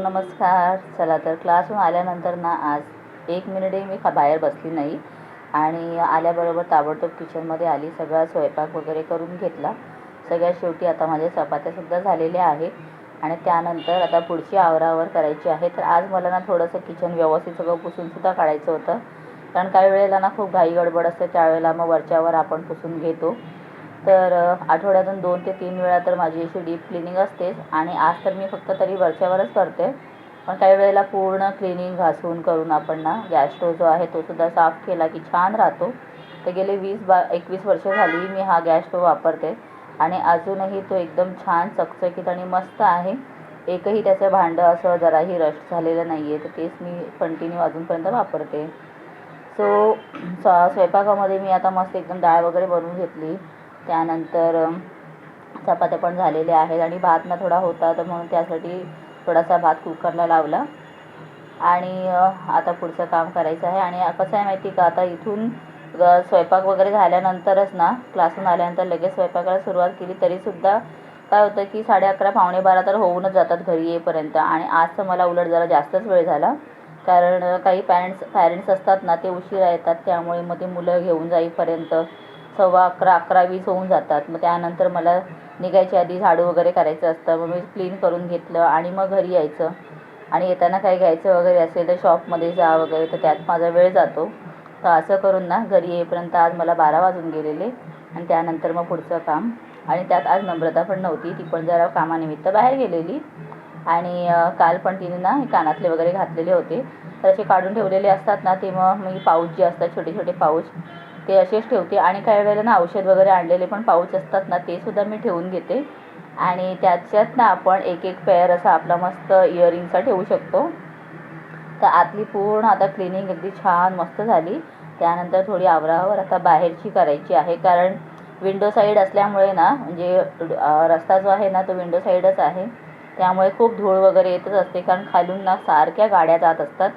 नमस्कार. चला तर क्लासहून आल्यानंतर ना आज एक मिनिटही मी खा बाहेर बसली नाही. आणि आल्याबरोबर ताबडतोब किचनमध्ये आली. सगळा स्वयंपाक वगैरे करून घेतला. सगळ्यात शेवटी आता माझ्या चपात्यासुद्धा झालेल्या आहेत. आणि त्यानंतर आता पुढची आवरावर करायची आहे. तर आज मला ना थोडंसं किचन व्यवस्थित सगळं पुसूनसुद्धा काढायचं होतं. कारण काही वेळेला ना खूप घाई गडबड असते. त्यावेळेला मग वरच्यावर आपण पुसून घेतो. तर आठवड्यातून दोन ते तीन वेळा तर माझी अशी डीप क्लिनिंग असतेच आणि आज तर मी फक्त तरी वरच्यावरच करते. पण काही वेळेला पूर्ण क्लिनिंग घासून करून आपण ना गॅस स्टोव जो आहे तो सुद्धा साफ केला की छान राहतो. तर गेले वीस बा एकवीस वर्ष झाली मी हा गॅस स्टोव वापरते आणि अजूनही तो एकदम छान चकचकीत आणि मस्त आहे. एकही त्याचं भांडं असं जराही रस्ट झालेलं नाही आहे तर तेच मी कंटिन्यू अजूनपर्यंत वापरते. सो स्वयंपाकामध्ये मी आता मस्त एकदम डाळ वगैरे बनवून घेतली. त्यानंतर चपात्या पण झालेल्या आहेत आणि भात ना थोडा होता तर म्हणून त्यासाठी थोडासा भात कुकरला लावला. आणि आता पुढचं काम करायचं आहे. आणि कसं आहे माहिती का? आता इथून स्वयंपाक वगैरे झाल्यानंतरच ना क्लासून आल्यानंतर लगेच स्वयंपाकाला सुरुवात केली तरीसुद्धा काय होतं की साडे अकरा पावणे बारा तर होऊनच जातात घरी येईपर्यंत. आणि आज तर मला उलट जरा जास्तच वेळ झाला कारण काही पॅरेंट्स पॅरेंट्स असतात ना ते उशिरा येतात त्यामुळे मग ते मुलं घेऊन जाईपर्यंत. सव्वा अकरा अकरा वीस होऊन जातात. मग त्यानंतर मला निघायच्या आधी झाडू वगैरे करायचं असतं. मग मी क्लीन करून घेतलं आणि मग घरी यायचं. आणि येताना काही घ्यायचं वगैरे असेल तर शॉपमध्ये जा वगैरे तर त्यात माझा वेळ जातो. तर असं करून ना घरी येईपर्यंत आज मला बारा वाजून गेलेले. आणि त्यानंतर मग पुढचं काम. आणि त्यात आज नम्रता पण नव्हती. ती पण जरा कामानिमित्त बाहेर गेलेली. आणि काल पण तिने ना हे कानातले वगैरे घातलेले होते. तर असे काढून ठेवलेले असतात ना ते मग मी पाऊच जे असतात छोटे छोटे पाऊच ते असेच ठेवते आणि काही वेळेला ना औषध वगैरे आणलेले पण पाऊच असतात ना ते सुद्धा मी ठेवून घेते. आणि त्याच्यात ना आपण एक एक पेअर असा आपला मस्त इयरिंगचा ठेवू शकतो. तर आतली पूर्ण आता क्लिनिंग अगदी छान मस्त झाली. त्यानंतर थोडी आवरावर आता बाहेरची करायची आहे. कारण विंडो साईड असल्यामुळे ना म्हणजे रस्ता जो आहे ना तो विंडो साईडच आहे. त्यामुळे खूप धूळ वगैरे येतच असते. कारण खालून ना सारख्या गाड्या जात असतात.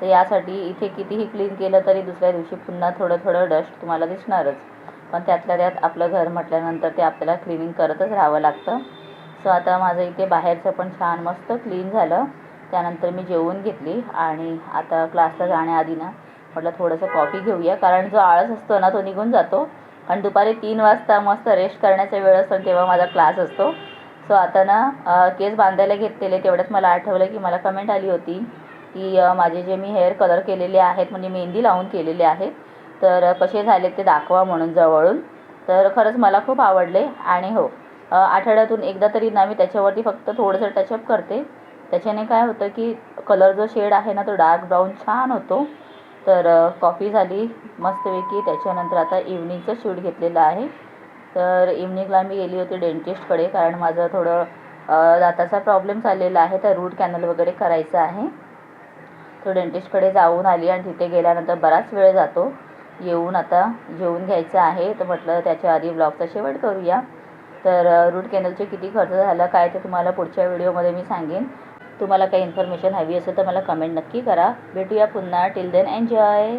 तर यासाठी इथे कितीही क्लीन केलं तरी दुसऱ्या दिवशी पुन्हा थोडं थोडं डस्ट तुम्हाला दिसणारच. पण त्यातल्या त्यात आपलं घर म्हटल्यानंतर ते आपल्याला क्लिनिंग करतच राहावं लागतं. सो आता माझं इथे बाहेरचं पण छान मस्त क्लीन झालं. त्यानंतर मी जेवून घेतली आणि आता क्लासला जाण्याआधी ना म्हटलं थोडंसं कॉफी घेऊया. कारण जो आळस असतो ना तो निघून जातो. आणि दुपारी तीन वाजता मस्त रेस्ट करण्याचा वेळ असतो तेव्हा माझा क्लास असतो. सो आता ना केस बांधायला घेतलेले तेवढ्यात मला आठवलं की मला कमेंट आली होती. की माझे जे मी हेअर कलर केलेले आहेत म्हणजे मेहंदी लावून केलेले आहेत तर कसे झाले ते दाखवा म्हणून जवळून. तर खरंच मला खूप आवडले आणि हो आठवड्यातून एकदा तरी ना मी त्याच्यावरती फक्त थोडंसं टचअप करते. त्याच्याने काय होतं की कलर जो शेड आहे ना तो डार्क ब्राऊन छान होतो. तर कॉफी झाली मस्तपैकी. त्याच्यानंतर आता इव्हनिंगचं शूट घेतलेलं आहे. तर इव्हनिंगला मी गेली होती डेंटिस्टकडे कारण माझं थोडं दाताचा प्रॉब्लेम चाललेला आहे. तर रूट कॅनल वगैरे करायचं आहे. तो डेंटिस्टकडे जाऊन आली आणि तिथे गेल्यानंतर बराच वेळ जातो. येऊन आता जेवून घ्यायचं आहे. तर म्हटलं त्याच्या आधी ब्लॉगचा शेवट करूया. तर रूट कॅनलचे किती खर्च झाला काय ते तुम्हाला पुढच्या व्हिडिओमध्ये मी सांगेन. तुम्हाला काही इन्फॉर्मेशन हवी असेल तर मला कमेंट नक्की करा. भेटूया पुन्हा. Till then enjoy